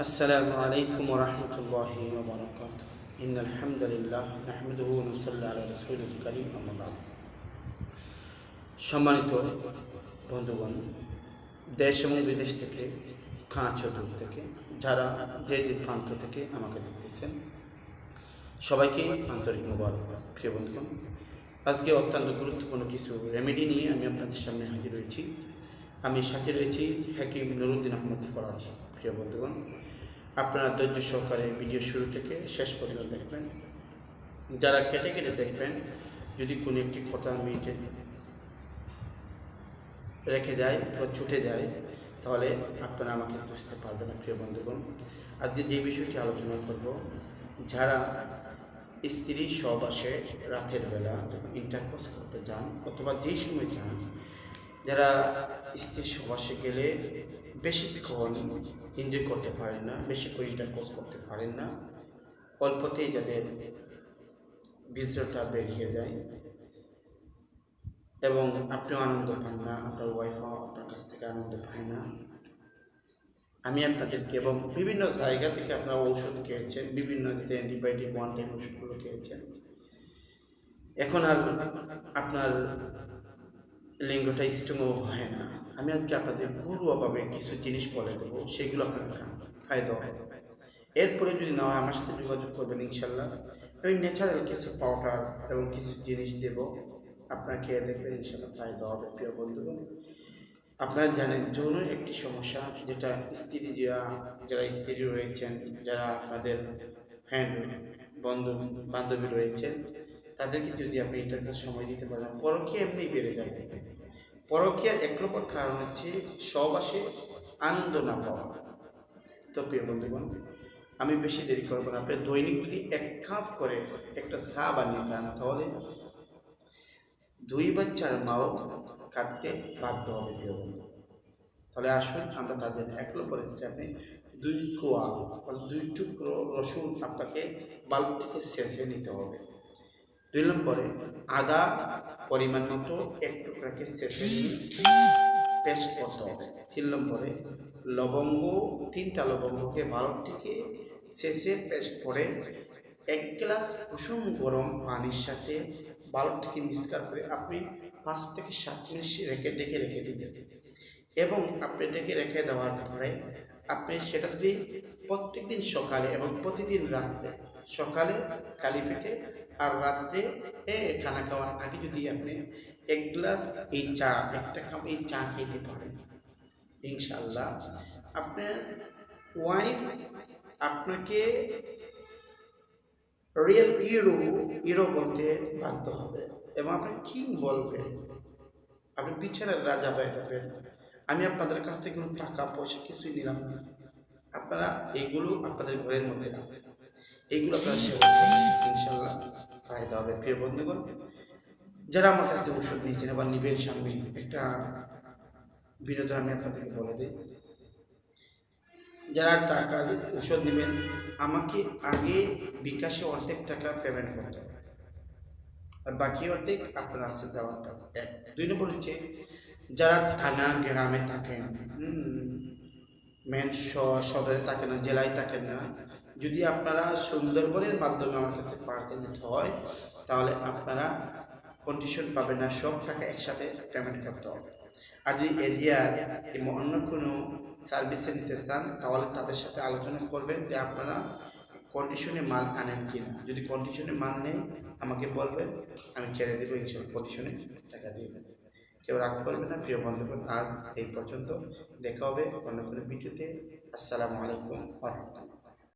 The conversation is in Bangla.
السلام عليكم ورحمة الله وبركاته إن الحمد لله نحمده ونصلي على رسوله الكريم أما بعد সম্মানিত বন্ধুগণ দেশ এবং বিদেশ থেকে কাঁচো দূর থেকে যারা যে যে প্রান্ত থেকে আমাকে দেখতেছেন সবাইকে আন্তরিক মোবারক প্রিয় বন্ধুগণ আজকে অত্যন্ত গুরুত্বপূর্ণ কিছু রেমেডি নিয়ে আমি আপনাদের সামনে হাজির হয়েছি আমি সাথে রয়েছি হাকিম নুরুদ্দিন আহমদ ফরাজ প্রিয় বন্ধুগণ আপনারা ধৈর্য সহকারে ভিডিও শুরু থেকে শেষ পর্যন্ত দেখবেন। যারা কেটে কেটে দেখবেন, যদি কোনো একটি কথা আমি রেখে যায় বা ছুটে যায়, তাহলে আপনারা আমাকে বুঝতে পারবেন না, প্রিয় বন্ধুগণ। আজকে যে বিষয়টি আলোচনা করব, যারা স্ত্রী সহবাসে রাতের বেলা ইন্টারকোর্স করতে যান অথবা যেই সময় যান যারা স্ত্রীর সহবাসে গেলে বেশিক্ষণ এনজয় করতে পারেন না, বেশি বেশিক্ষণ ইন্টারকোর্স করতে পারেন না। অল্পতেই যাদের বীজটা বেরিয়ে যায়। এবং আপনিও আনন্দ পান না, আপনার ওয়াইফও আপনার কাছ থেকে আনন্দ পায় না। আমি আপনাদেরকে এবং বিভিন্ন জায়গা থেকে আপনারা ঔষধ খেয়েছেন, বিভিন্ন অ্যান্টিবায়োটিক ওয়ান টাইম ওষুধগুলো খেয়েছেন। এখন আর আপনার লিঙ্গটা স্ট্রং হয় না। আমি আজকে আপনাদের ঘরোয়াভাবে কিছু জিনিস বলে দেবো, সেগুলো আপনার ফায়দা হয়। এরপরে যদি না হয় আমার সাথে যোগাযোগ করবেন ইনশাল্লাহ। আমি ন্যাচারাল কিছু পাউডার এবং কিছু জিনিস দেব, আপনার খেয়ে দেখবেন ইনশাল্লাহ ফায়দা হবে, প্রিয় বন্ধুগণ। আপনারা জানেন যৌন একটি সমস্যা যেটা স্ত্রী যারা যারা স্ত্রী রয়েছেন, যারা আপনাদের ফ্রেন্ড বন্ধু বান্ধবী রয়েছেন তাদেরকে যদি আপনি ইন্টারভিউ সময় দিতে পারেন পরকে এমনি বেড়ে যাবে। পরকীয়ার এক কারণ হচ্ছে সবাসে আনন্দ না পাওয়া। তো প্রিয় বন্ধুগণ, আমি বেশি দেরি করব না। আপনি দৈনিক যদি এক কাপ করে একটা চা বানিয়ে খান তাহলে দুই বাচ্চার মাও কাটতে বাধ্য হবে, প্রিয় বন্ধু। তাহলে আসুন, আমরা তাদের এক নম্বরে হচ্ছে আপনি দুই কোয়া দুই টুকরো রসুন আপনাকে বাল্ব থেকে শেষে নিতে হবে। দুই নম্বরে, আদা পরিমাণ মতো এক টুকরাকে শেষে নিয়ে পেস্ট করতে হবে। তিন নম্বরে, লবঙ্গ, তিনটা লবঙ্গকে ভালোটিকে শেষে পেস্ট করে এক গ্লাস কুসুম গরম পানির সাথে বালুটিকে মিক্সকার করে আপনি পাঁচ থেকে সাত মিনিট রেখে ডেকে রেখে দিবেন। এবং আপনি ডেকে রেখে দেওয়ার পরে আপনি সেটা যদি প্রত্যেক দিন সকালে এবং প্রতিদিন রাত্রে সকালে খালি পেটে আর রাত্রে খানা খাওয়ার আগে যদি আপনি এক গ্লাস এই চা, একটা কাপ এই চা খেতে পারেন ইনশাল্লাহ আপনার ওয়াইফ আপনাকে রিয়েল হিরো হিরো বলতে বাধ্য হবে। এবং আপনি কি বলবেন। আপনি বিছানার রাজা হয়ে যাবেন। আমি আপনাদের কাছ থেকে কোনো টাকা পয়সা কিছুই নিলাম না। আপনারা এইগুলো আপনাদের ঘরের মধ্যে আছে। এইগুলো আপনারা সেবা করবেন ইনশাল্লাহ ফায়দা হবে। প্রিয় বন্ধুগণ, যারা আমার কাছ থেকে ওষুধ নিয়েছেন আবার নিবেন সামনে, একটা বিনোদন আমি আপনাদেরকে বলে দিই। যারা টাকা ওষুধ নেবেন, আমাকে আগে বিকাশে অর্ধেক টাকা পেমেন্ট করতে হবে। আর বাকি অর্ধেক আপনার আছে দেওয়াটা এক, দুই নম্বর হচ্ছে, যারা থানা, গ্রামে থাকেন মেন সদরে থাকেন না, জেলায় থাকেন না যদি আপনারা সুন্দরবনের মাধ্যমে আমার কাছে পার্সেল দিতে হয়, তাহলে আপনারা কন্ডিশন পাবেন না, সব টাকা একসাথে পেমেন্ট করতে হবে। আর যদি এরিয়া কিংবা অন্য কোনো সার্ভিসে নিতে চান, তাহলে তাদের সাথে আলোচনা করবেন যে আপনারা কন্ডিশনে মাল আনেন কি না যদি কন্ডিশনে মাল নেই, আমাকে বলবেন, আমি ছেড়ে দেবো ইনশাল কন্ডিশনে টাকা দিয়ে দেবো। কেউ রাগ করবে না, প্রিয় বন্ধুগণ, আজ এই পর্যন্ত। দেখা হবে অন্য কোনো ভিডিওতে। আসসালামু আলাইকুম রহমতুল্লাহ।